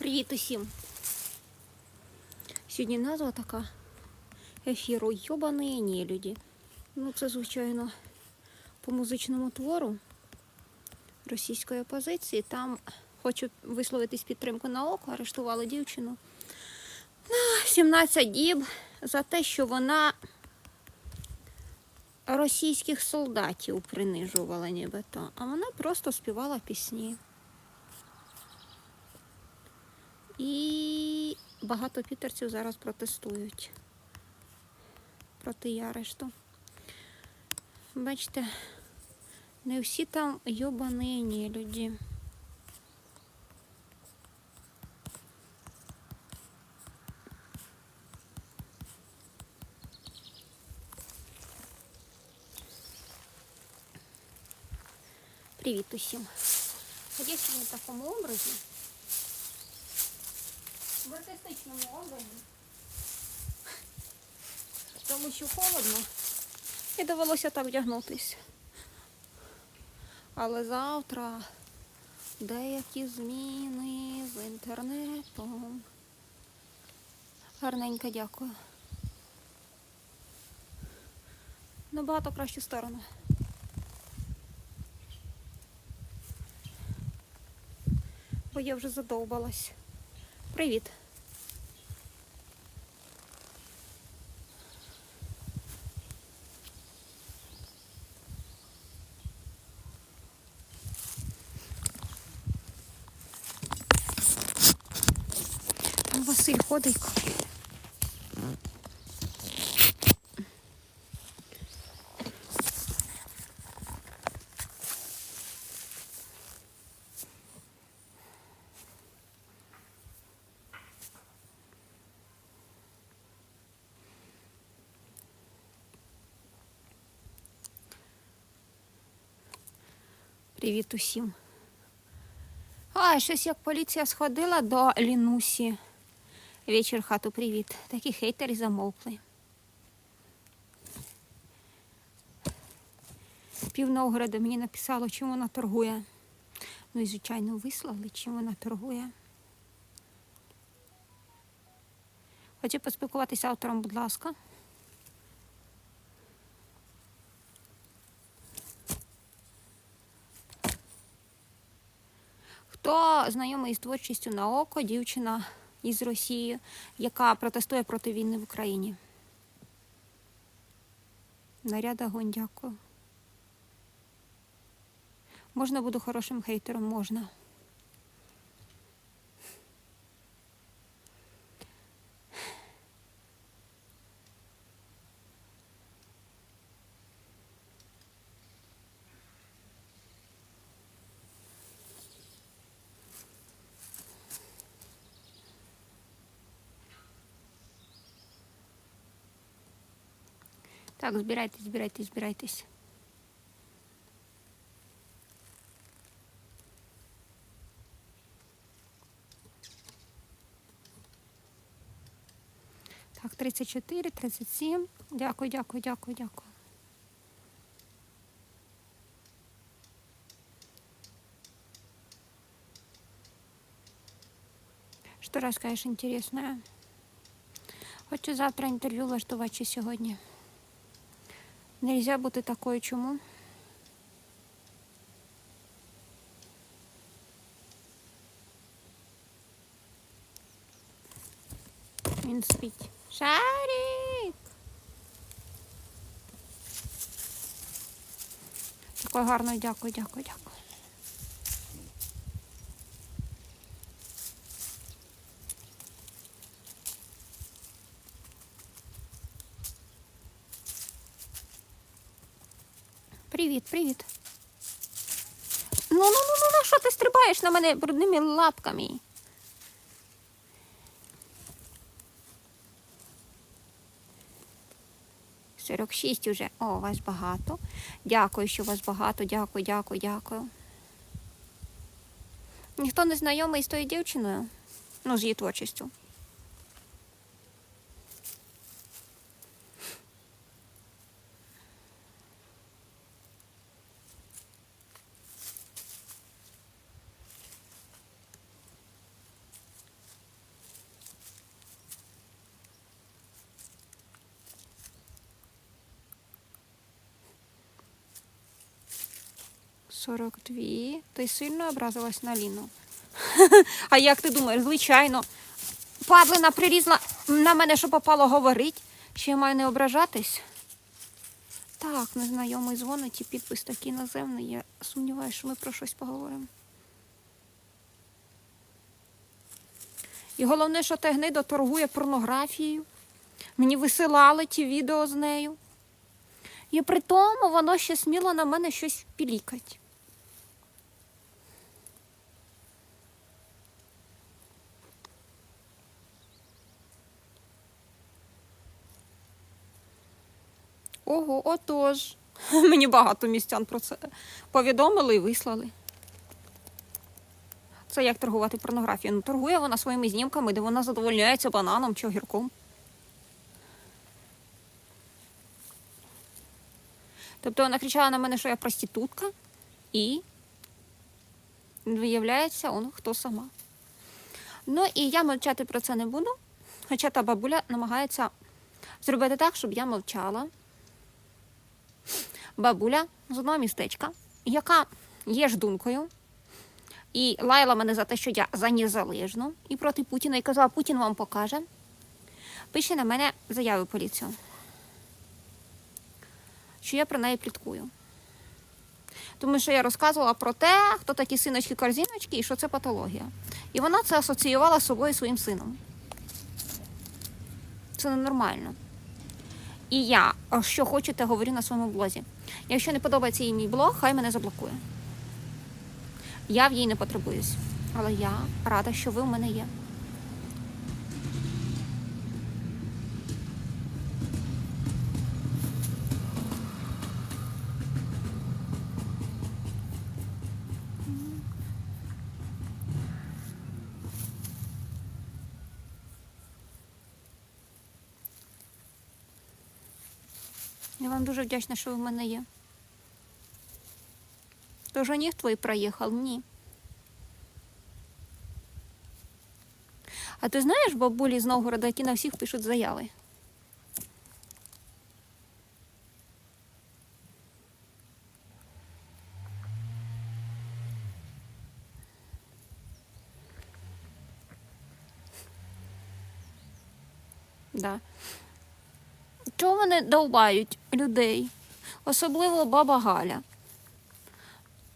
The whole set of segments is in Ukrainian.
Привіт усім! Сьогодні назва така ефіру Йобані нелюді. Ну, це, звичайно, по музичному твору російської опозиції. Там хочу висловитись підтримку на око, арештували дівчину на 17 діб за те, що вона російських солдатів принижувала нібито, а вона просто співала пісні. І багато пітерців зараз протестують проти її арешту. Бачите, не всі там йобані люди. Привіт усім. Я в такому образі в артистичному образі. Тому що холодно. І довелося так вдягнутися. Але завтра деякі зміни з інтернетом. Гарненько дякую. Набагато кращу сторону. Бо я вже задовбалась. Привіт. Василь ходить. Привіт усім. А, щось як поліція сходила до Лінусі. Вечір хату, привіт. Такі хейтери замовкли. Пів Новгорода мені написало, чим вона торгує. Ну і, звичайно, вислали, чим вона торгує. Хочу поспілкуватися автором, будь ласка. Хто знайомий з творчістю на око, дівчина із Росії, яка протестує проти війни в Україні? Наряд огонь, дякую. Можна буду хорошим хейтером? Можна. Так, збирайтесь, збирайтесь, збирайтесь. Так, 34, 37. Дякую, дякую, дякую, дякую. Что расскажешь интересное? Хочу завтра интервью влаштувати чи сьогодні. Нельзя бути такою чому? Він спить. Шарик! Такою гарно, дякую, дякую, дякую. Привіт, привіт. Ну, ну, ну, ну, що ти стрибаєш на мене брудними лапками? Сорок шість уже. О, вас багато. Дякую, що вас багато. Дякую, дякую, дякую. Ніхто не знайомий з тою дівчиною? Ну, з її творчістю. 42. Ти сильно образилась на Ліну. А як ти думаєш, звичайно. Падлина прирізла на мене, що попало говорить. Я маю не ображатись? Так, незнайомий дзвонить і підпис такий наземний. Я сумніваюся, що ми про щось поговоримо. І головне, що та гнида торгує порнографією. Мені висилали ті відео з нею. І при тому воно ще сміло на мене щось пілікать. Ого, отож. Мені багато містян про це повідомили і вислали. Це як торгувати порнографією. Ну, торгує вона своїми знімками, де вона задовольняється бананом чи огірком. Тобто вона кричала на мене, що я проститутка, і виявляється, он хто сама. Ну і я мовчати про це не буду. Хоча та бабуля намагається зробити так, щоб я мовчала. Бабуля з одного містечка, яка є ждункою, і лаяла мене за те, що я за незалежну і проти Путіна, і казала, Путін вам покаже. Пише на мене заяви поліцію, що я про неї пліткую. Тому що я розказувала про те, хто такі синочки-корзіночки і що це патологія. І вона це асоціювала з собою і своїм сином. Це ненормально. І я, що хочете, говорю на своєму блозі. Якщо не подобається їй мій блог, хай мене заблокує. Я в їй не потребуюсь. Але я рада, що ви в мене є. Я вам дуже вдячна, що ви в мене є. То жених твій проїхав? Ні. А ти знаєш бабулі з Новгорода, які на всіх пишуть заяви? Да. Чого вони довбають людей? Особливо баба Галя.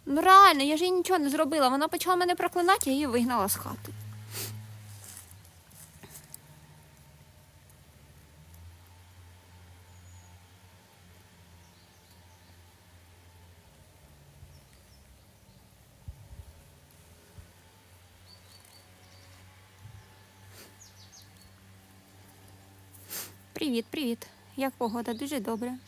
Ну реально, я ж їй нічого не зробила. Вона почала мене проклинати, я її вигнала з хати. Привіт, привіт. Як погода? Дуже добре.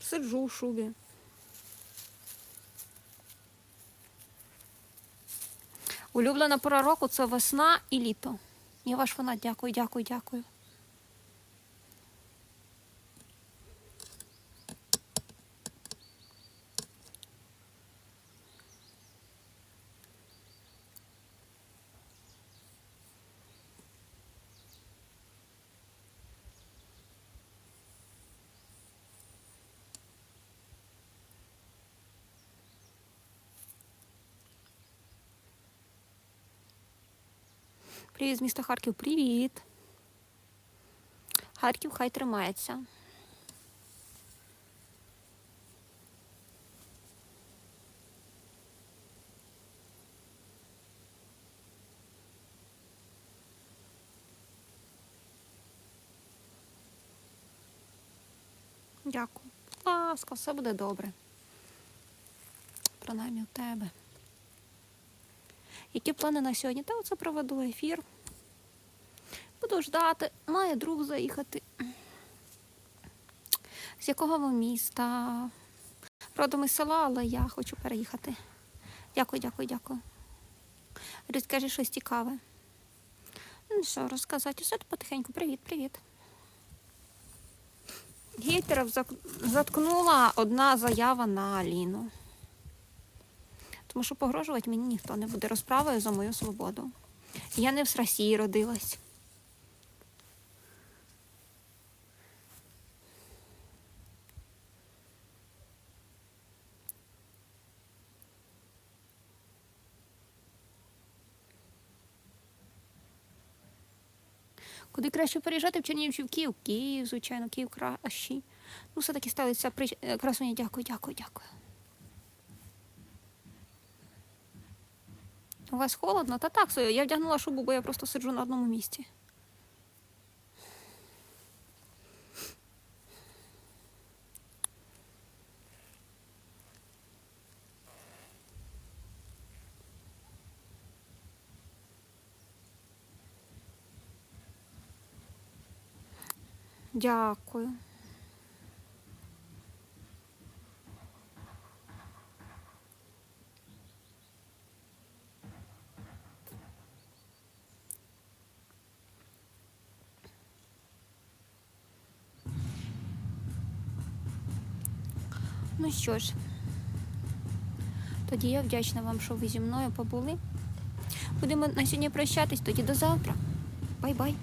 Сиджу в шубі. Улюблена пора року це весна і літо. Я ваш фанат. Дякую, дякую, дякую. Привіт з міста Харків. Привіт. Харків хай тримається. Дякую. Будь ласка, все буде добре. Принаймні у тебе. Які плани на сьогодні? Та оце проведу ефір. Буду ждати. Має друг заїхати. З якого ви міста? Родом із села, але я хочу переїхати. Дякую, дякую, дякую. Розкажи щось цікаве. Ну що, розказати? Все потихеньку. Привіт, привіт. Гейтерів заткнула одна заява на Аліну. Тому що погрожувати мені ніхто не буде розправою за мою свободу. Я не в Росії родилась. Куди краще переїжджати в Чернігів чи в Київ? Київ, звичайно, Київ кращий. Ну, все-таки сталиться при... е, красуня. Дякую, дякую, дякую. У вас холодно? Та так, я вдягнула шубу, бо я просто сиджу на одному місці. Дякую. Ну що ж, тоді я вдячна вам, що ви зі мною побули. Будемо на сьогодні прощатись, тоді до завтра. Бай-бай.